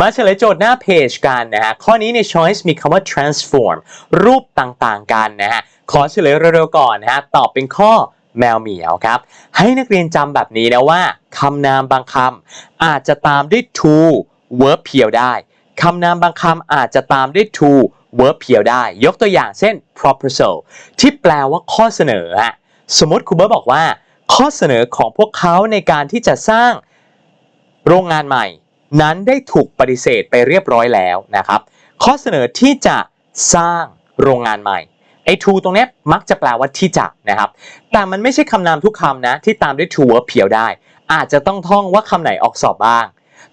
มาเฉลยโจทย์หน้าเพจกันนะฮะ ข้อนี้ใน choice มีคำว่า transform รูปต่างๆกันนะฮะ ขอเฉลยเร็วๆก่อนนะฮะ ตอบเป็นข้อแมวเหมียวครับ ให้นักเรียนจำแบบนี้นะว่าคำนามบางคำอาจจะตามด้วย to verb เพียวได้คำนามบางคำอาจจะตามด้วย to verb เพียวได้ ยกตัวอย่างเช่น proposal ที่แปลว่าข้อเสนออะสมมติครูเบิร์ตบอกว่า ข้อเสนอของพวกเขาในการที่จะสร้างโรงงานใหม่ นั้นได้ถูกปฏิเสธไปเรียบร้อยแล้วนะครับ ข้อเสนอที่จะสร้างโรงงานใหม่ไอ้ to ตรงนี้มักจะแปลว่าที่จะนะครับ แต่มันไม่ใช่คำนามทุกคำนะที่ตามด้วย to verb เพียวได้ อาจจะต้องท่องว่าคำไหนออกสอบบ้าง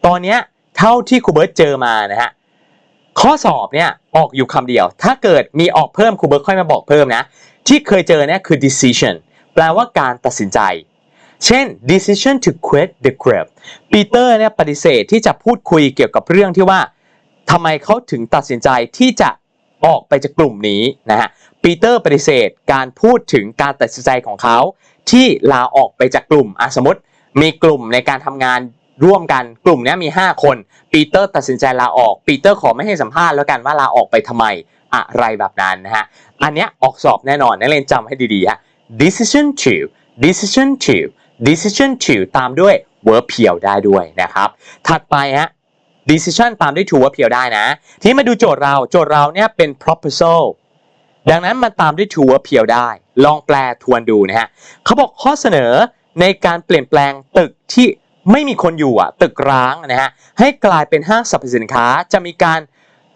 ตอนนี้เท่าที่ครูเบิร์ตเจอมานะฮะข้อสอบเนี่ยออกอยู่คำเดียว ถ้าเกิดมีออกเพิ่มครูเบิร์ตค่อยมาบอกเพิ่มนะ ที่เคยเจอเนี่ยคือ decision แปลว่าการตัดสินใจ เช่น decision to quit the group ปีเตอร์เนี่ยปฏิเสธที่จะพูดคุยเกี่ยวกับเรื่องที่ว่าทำไมเขาถึงตัดสินใจที่จะออกไปจากกลุ่มนี้นะฮะปีเตอร์ปฏิเสธการพูดถึงการตัดสินใจของเขา ที่ลาออกไปจากกลุ่มอะสมมติมีกลุ่มในการทำงานร่วมกันกลุ่มนี้มี 5 คน ปีเตอร์ตัดสินใจลาออกปีเตอร์ขอไม่ให้สัมภาษณ์แล้วกันว่าลาออกไปทำไมอะไรแบบนั้นนะฮะอันเนี้ยออกสอบแน่นอนนักเรียนจำให้ดีๆฮะ decision to decision to decision to ตามด้วย verb เพียวได้ด้วยนะครับ ถัดไปฮะ decision ตามด้วย to verb เพียวได้นะ ทีนี้มาดูโจทย์เราโจทย์เราเนี่ยเป็น proposal ดังนั้นมันตามด้วย to verb เพียวได้ ลองแปลทวนดูนะฮะเขาบอกข้อเสนอในการเปลี่ยนแปลงตึกที่ไม่มีคนอยู่อะตึกร้างนะฮะให้กลายเป็นห้างสรรพสินค้าจะมีการ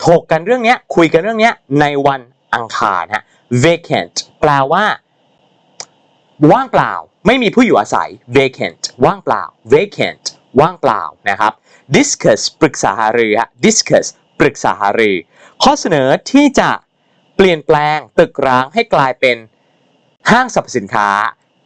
ถกกันเรื่องเนี้ยคุยกันเรื่องเนี้ยในวันอังคารฮะ vacant แปลว่า ว่างเปล่า ไม่มีผู้อยู่อาศัย vacant ว่างเปล่า vacant ว่างเปล่านะครับ discuss ปรึกษาหารือฮะ discuss ปรึกษาหารือ ข้อเสนอที่จะเปลี่ยนแปลงตึกร้างให้กลายเป็นห้างสรรพสินค้า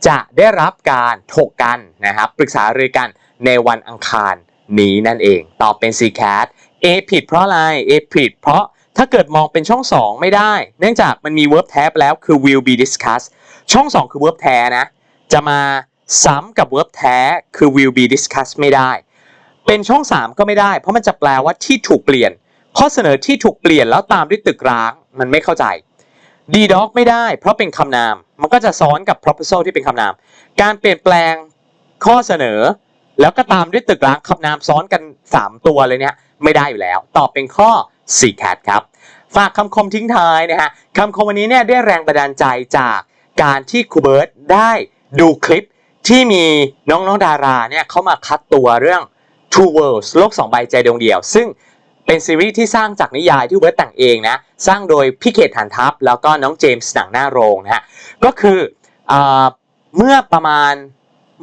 จะได้รับการถกกันนะครับปรึกษาหารือกันในวันอังคารนี้นั่นเองตอบเป็น C cat A ผิดเพราะอะไร A ผิดเพราะถ้าเกิดมองเป็นช่อง 2 ไม่ได้ เนื่องจากมันมี verb แท้ไปแล้วคือ will be discussed ช่อง 2 คือ verb แท้นะ จะมาซ้ำกับ verb แท้คือ will be discussed ไม่ได้ เป็นช่อง 3 ก็ไม่ได้ เพราะมันจะแปลว่าที่ถูกเปลี่ยน ข้อเสนอที่ถูกเปลี่ยนแล้วตามด้วยตึกร้างมันไม่เข้าใจ d dog ไม่ได้ เพราะเป็นคำนาม มันก็จะซ้อนกับ proposal ที่เป็นคำนาม การเปลี่ยนแปลงข้อเสนอ แล้วก็ตามด้วยตึกร้างคำนามซ้อนกัน 3 ตัวเลยเนี่ยไม่ได้อยู่แล้ว ตอบเป็นข้อ C cat ครับ ฝากคำคมทิ้งท้ายนะฮะคำคมวันนี้เนี่ยได้แรงบันดาลใจจากการที่ครูเบิร์ตได้ ดูคลิปที่มีน้องๆดาราเนี่ยเขามาคัดตัวเรื่อง Two Worlds โลก2ใบใจดวงเดียว ซึ่งเป็นซีรีส์ที่สร้างจากนิยายที่เบิร์ตแต่งเองนะ สร้างโดยพี่เขตฐานทัพ แล้วก็น้องเจมส์หนังหน้าโรงนะฮะ ก็คืออเมื่อประมาณ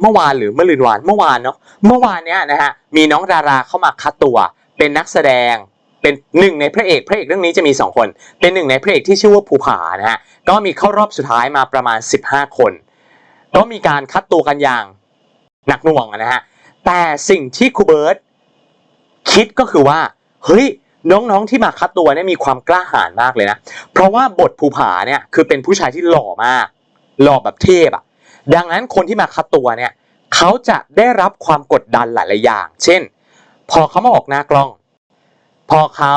เมื่อวานหรือเมื่อลืนวานเมื่อวานเนาะ เมื่อวานเนี้ยนะฮะมีน้องดาราเข้ามาคัดตัว เป็นนักแสดงเป็นหนึ่งในพระเอกพระเอกเรื่องนี้จะมี 2 คน เป็นหนึ่งในพระเอกที่ชื่อว่าภูผานะฮะก็มีเข้ารอบสุดท้ายมาประมาณ 15 คน ก็มีการคัดตัวกันอย่างหนักหน่วงนะฮะแต่สิ่งที่ครูเบิร์ตคิดก็คือว่าเฮ้ยน้องๆที่มาคัดตัวเนี่ยมีความกล้าหาญมากเลยนะ เพราะว่าบทภูผาเนี่ยคือเป็นผู้ชายที่หล่อมาก หล่อแบบเทพอะดังนั้นคนที่มาคัดตัวเนี่ยเขาจะได้รับความกดดันหลายๆอย่าง เช่น พอเขามาออกหน้ากล้อง พอเขา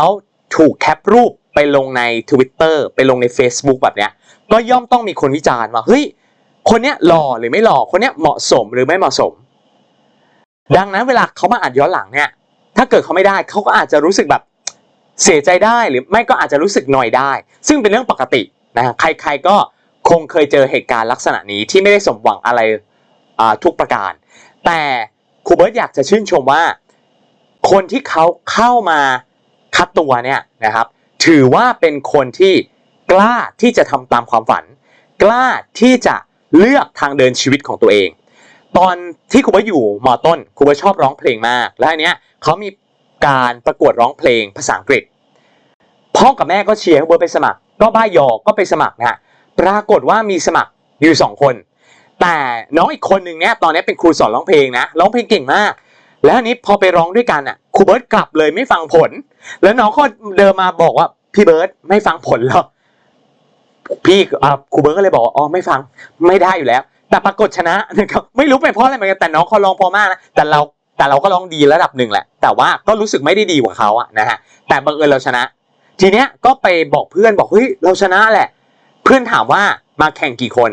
ถูกแคปรูปไปลงใน Twitter ไปลงใน Facebook แบบเนี้ยก็ย่อมต้องมีคนวิจารณ์ว่าเฮ้ย คนเนี้ยหล่อหรือไม่หล่อคนเนี้ยเหมาะสมหรือไม่เหมาะสม ดังนั้นเวลาเขามาอ่านย้อนหลังเนี่ย ถ้าเกิดเขาไม่ได้เขาก็อาจจะรู้สึกแบบเสียใจได้หรือไม่ก็อาจจะรู้สึกหน่อยได้ ซึ่งเป็นเรื่องปกตินะใครๆก็คงเคยเจอเหตุการณ์ลักษณะนี้ที่ไม่ได้สมหวังอะไรทุกประการ แต่ครูเบิร์ตอยากจะชื่นชมว่า คนที่เขาเข้ามาคัดตัวเนี่ยนะครับ ถือว่าเป็นคนที่กล้าที่จะทำตามความฝัน กล้าที่จะ เลือกทางเดินชีวิตของตัวเอง ตอนที่ครูเบิร์ตอยู่มอต้นครูเบิร์ตชอบร้องเพลงมาก และอันเนี้ยเขามีการประกวดร้องเพลงภาษาอังกฤษ พ่อกับแม่ก็เชียร์ให้เบิร์ตไปสมัคร ก็บ้ายอก็ไปสมัครนะฮะปรากฏว่ามีสมัครอยู่สองคน แต่น้องอีกคนหนึ่งเนี่ยตอนนี้เป็นครูสอนร้องเพลงนะร้องเพลงเก่งมาก แล้วอันนี้พอไปร้องด้วยกันอะครูเบิร์ตกลับเลยไม่ฟังผล แล้วน้องก็เดินมาบอกว่าพี่เบิร์ตไม่ฟังผลหรอก พี่อ่าครูเบิร์ตก็เลยบอกว่าอ๋อไม่ฟังไม่ได้อยู่แล้ว แต่ปรากฏชนะนะครับไม่รู้เป็นเพราะอะไรเหมือนกันแต่น้องเขาร้องเพอมากนะแต่เราแต่เราก็ร้องดีระดับหนึ่งแหละ แต่ว่าก็รู้สึกไม่ได้ดีกว่าเขาอะนะฮะแต่บังเอิญเราชนะ ทีเนี้ยก็ไปบอกเพื่อนบอกเฮ้ยเราชนะแหละ เพื่อนถามว่ามาแข่งกี่คน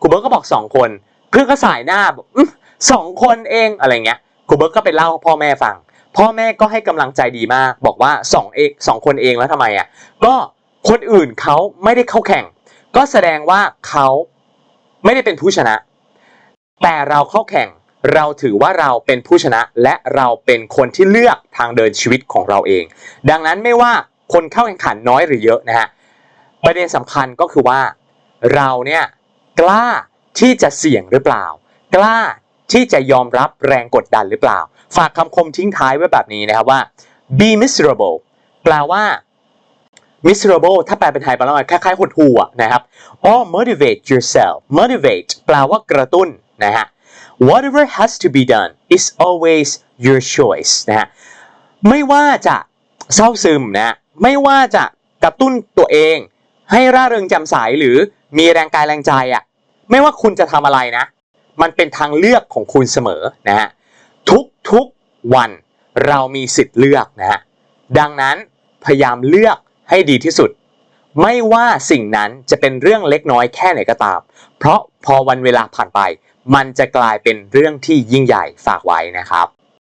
ครูเบิร์ตก็บอกสองคน เพื่อนก็สายหน้าบอกอื้อสองคนเองอะไรเงี้ยครูเบิร์ตก็ไปเล่าให้พ่อแม่ฟัง พ่อแม่ก็ให้กำลังใจดีมาก บอกว่าสองเองสองคนเองแล้วทำไมอะก็คนอื่นเขาไม่ได้เข้าแข่ง ก็แสดงว่าเขาไม่ได้เป็นผู้ชนะ แต่เราเข้าแข่งเราถือว่าเราเป็นผู้ชนะ และเราเป็นคนที่เลือกทางเดินชีวิตของเราเอง ดังนั้นไม่ว่าคนเข้าแข่งขันน้อยหรือเยอะนะฮะประเด็นสำคัญก็คือว่า เราเนี่ยกล้าที่จะเสี่ยงหรือเปล่า กล้าที่จะยอมรับแรงกดดันหรือเปล่า ฝากคำคมทิ้งท้ายไว้แบบนี้นะครับว่า be miserable แปลว่า miserable ถ้าแปลเป็นไทยแปลว่าคล้ายๆหดหู่ะนะครับ or motivate yourself motivate แปลว่ากระตุ้นนะฮะ whatever has to be done is always your choice นะฮะไม่ว่าจะเศร้าซึมนะไม่ว่าจะกระตุ้นตัวเอง ให้ร่าเริงแจ่มใสหรือมีแรงกายแรงใจอะ่ะไม่ว่าคุณจะทำอะไรนะ มันเป็นทางเลือกของคุณเสมอนะฮะทุกทุกวันเรามีสิทธิ์เลือกนะฮะดังนั้นพยายามเลือก ให้ดีที่สุด ไม่ว่าสิ่งนั้นจะเป็นเรื่องเล็กน้อยแค่ไหนก็ตาม เพราะพอวันเวลาผ่านไป มันจะกลายเป็นเรื่องที่ยิ่งใหญ่ฝากไว้นะครับ